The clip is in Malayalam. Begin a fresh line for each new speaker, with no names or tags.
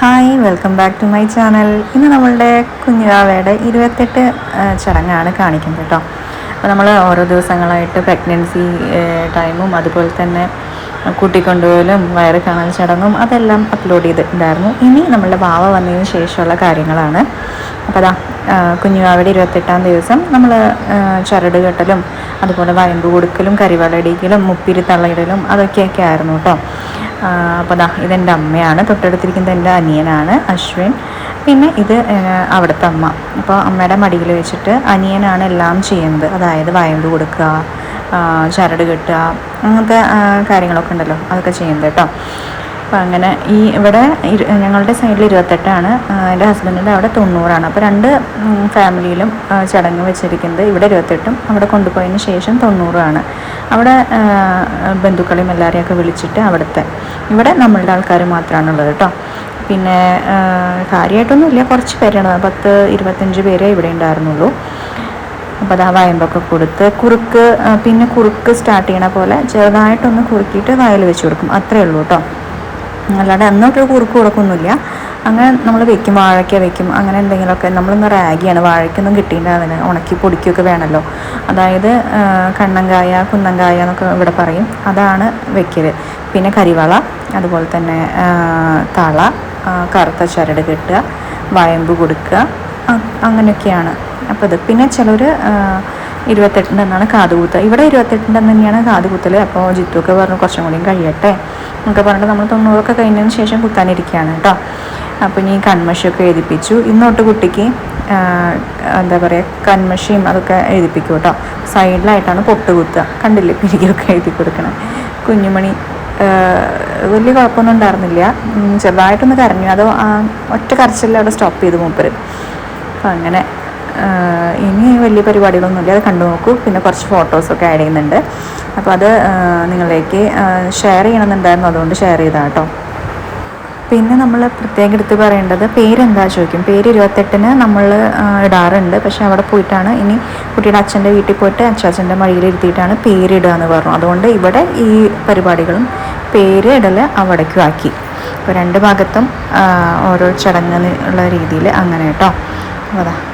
Hi welcome back to my channel. ഇന്ന് നമ്മളുടെ കുഞ്ഞുകാവയുടെ ഇരുപത്തെട്ട് ചടങ്ങാണ് കാണിക്കുന്നത് കേട്ടോ. അപ്പോൾ നമ്മൾ ഓരോ ദിവസങ്ങളായിട്ട് പ്രഗ്നൻസി ടൈമും അതുപോലെ തന്നെ കൂട്ടിക്കൊണ്ടുപോകലും വയറ് കാണാൻ ചടങ്ങും അതെല്ലാം അപ്ലോഡ് ചെയ്തിട്ടുണ്ടായിരുന്നു. ഇനി നമ്മളുടെ ബാവ വന്നതിന് ശേഷമുള്ള കാര്യങ്ങളാണ്. അപ്പോൾ അതാ കുഞ്ഞുവാവിടെ ഇരുപത്തെട്ടാം ദിവസം നമ്മൾ ചരട് കെട്ടലും അതുപോലെ വയമ്പ് കൊടുക്കലും കരിവളടിക്കലും മുപ്പിരി തള്ളയിടലും അതൊക്കെയൊക്കെ ആയിരുന്നു കേട്ടോ അപ്പോൾ ദാ ഇതെന്റെ അമ്മയാണ്. തൊട്ടടുത്തിരിക്കുന്നത് എന്റെ അനിയനാണ് അശ്വിൻ. പിന്നെ ഇത് അവിടുത്തെ അമ്മ. അപ്പോൾ അമ്മയുടെ മടിയിൽ വെച്ചിട്ട് അനിയനാണ് എല്ലാം ചെയ്യുന്നത്. അതായത് വയമ്പ് കൊടുക്കുക ചരട് കെട്ടുക അങ്ങനത്തെ കാര്യങ്ങളൊക്കെ ഉണ്ടല്ലോ അതൊക്കെ ചെയ്യുന്നത് കേട്ടോ. അപ്പോൾ അങ്ങനെ ഈ ഇവിടെ ഞങ്ങളുടെ സൈഡിൽ ഇരുപത്തെട്ടാണ് എന്റെ ഹസ്ബൻഡിന്റെ അവിടെ തൊണ്ണൂറാണ്. അപ്പോൾ രണ്ട് ഫാമിലിയിലും ചടങ്ങ് വെച്ചിരിക്കുന്നത് ഇവിടെ ഇരുപത്തെട്ടും അവിടെ കൊണ്ടുപോയതിന് ശേഷം തൊണ്ണൂറുമാണ്. അവിടെ ബന്ധുക്കളെയും എല്ലാവരെയൊക്കെ വിളിച്ചിട്ട് അവിടുത്തെ. ഇവിടെ നമ്മളുടെ ആൾക്കാർ മാത്രമാണുള്ളത് കേട്ടോ. പിന്നെ കാര്യമായിട്ടൊന്നുമില്ല കുറച്ച് പേരാണ്. പത്ത് ഇരുപത്തഞ്ച് പേരെ ഇവിടെ ഉണ്ടായിരുന്നുള്ളൂ. അപ്പോൾ അതാ വയമ്പൊക്കെ കൊടുത്ത് കുറുക്ക് പിന്നെ കുറുക്ക് സ്റ്റാർട്ട് ചെയ്യണ പോലെ ചെറുതായിട്ടൊന്ന് കുറുക്കിയിട്ട് വയൽ വെച്ച് കൊടുക്കും. അത്രേ ഉള്ളൂ കേട്ടോ അല്ലാണ്ട് അന്നൊട്ടൊരു കുറുക്ക് കൊടുക്കൊന്നുമില്ല. അങ്ങനെ നമ്മൾ വെക്കും വാഴയ്ക്ക വെക്കും അങ്ങനെ എന്തെങ്കിലുമൊക്കെ. നമ്മളിന്ന് റാഗിയാണ് വാഴയ്ക്കൊന്നും കിട്ടിയിട്ടുണ്ടാകുന്നില്ല ഉണക്കി പൊടിക്കുകയൊക്കെ വേണമല്ലോ. അതായത് കണ്ണങ്കായ കുന്നങ്കായ എന്നൊക്കെ ഇവിടെ പറയും. അതാണ് വെക്കൽ പിന്നെ കരിവള അതുപോലെ തന്നെ തള കറുത്ത ചരട് കെട്ടുക വയമ്പ് കൊടുക്കുക. അങ്ങനെയൊക്കെയാണ്. അപ്പോൾ ഇത് പിന്നെ ചിലർ ഇരുപത്തെട്ടിന്റെ എന്നാണ് കാതുകുത്ത്. ഇവിടെ ഇരുപത്തെട്ടിന്റെ തന്നെയാണ് കാതുകുത്തൽ അപ്പോൾ ജിത്തുവൊക്കെ പറഞ്ഞു കുറച്ചും കൂടിയും കഴിയട്ടെ എന്നൊക്കെ പറഞ്ഞിട്ട് നമ്മൾ തൊണ്ണൂറൊക്കെ കഴിഞ്ഞതിന് ശേഷം കുത്താനിരിക്കുകയാണ് കേട്ടോ. അപ്പോൾ ഇനി കൺമഷിയൊക്കെ എഴുതിപ്പിച്ചു. ഇന്നോട്ട് കുട്ടിക്ക് എന്താ പറയുക കൺമഷിയും അതൊക്കെ എഴുതിപ്പിക്കും കേട്ടോ. സൈഡിലായിട്ടാണ് പൊട്ട് കുത്തുക. കണ്ടില്ലേ പിരികൊക്കെ എഴുതി കൊടുക്കണം. കുഞ്ഞുമണി വലിയ കുഴപ്പമൊന്നും ഉണ്ടായിരുന്നില്ല. ചെറുതായിട്ടൊന്ന് കരഞ്ഞു. അത് ഒറ്റ കരച്ചിലവിടെ സ്റ്റോപ്പ് ചെയ്തു മൂപ്പര്. അപ്പം അങ്ങനെ ഇനി വലിയ പരിപാടികളൊന്നുമില്ല. അത് കണ്ടു നോക്കൂ. പിന്നെ കുറച്ച് ഫോട്ടോസൊക്കെ ആഡ് ചെയ്യുന്നുണ്ട്. അപ്പോൾ അത് നിങ്ങളിലേക്ക് ഷെയർ ചെയ്യണമെന്നുണ്ടായിരുന്നു. അതുകൊണ്ട് ഷെയർ ചെയ്താൽ കേട്ടോ പിന്നെ നമ്മൾ പ്രത്യേകം എടുത്ത് പറയേണ്ടത് പേരെന്താ ചോദിക്കും. പേര് ഇരുപത്തെട്ടിന് നമ്മൾ ഇടാറുണ്ട്. പക്ഷേ അവിടെ പോയിട്ടാണ്. ഇനി കുട്ടിയുടെ അച്ഛന്റെ വീട്ടിൽ പോയിട്ട് അച്ചാച്ചന്റെ മടിയിൽ ഇരുത്തിയിട്ടാണ് പേരിടുക എന്ന് പറഞ്ഞു. അതുകൊണ്ട് ഇവിടെ ഈ പരിപാടികളും പേര് ഇടൽ അവിടേക്കും ആക്കി. അപ്പോൾ രണ്ട് ഭാഗത്തും ഓരോ ചടങ്ങ് ഉള്ള രീതിയിൽ അങ്ങനെ കേട്ടോ. അതാ
ആറ്റുനോറ്റുണ്ടായൊരുണ്ണി,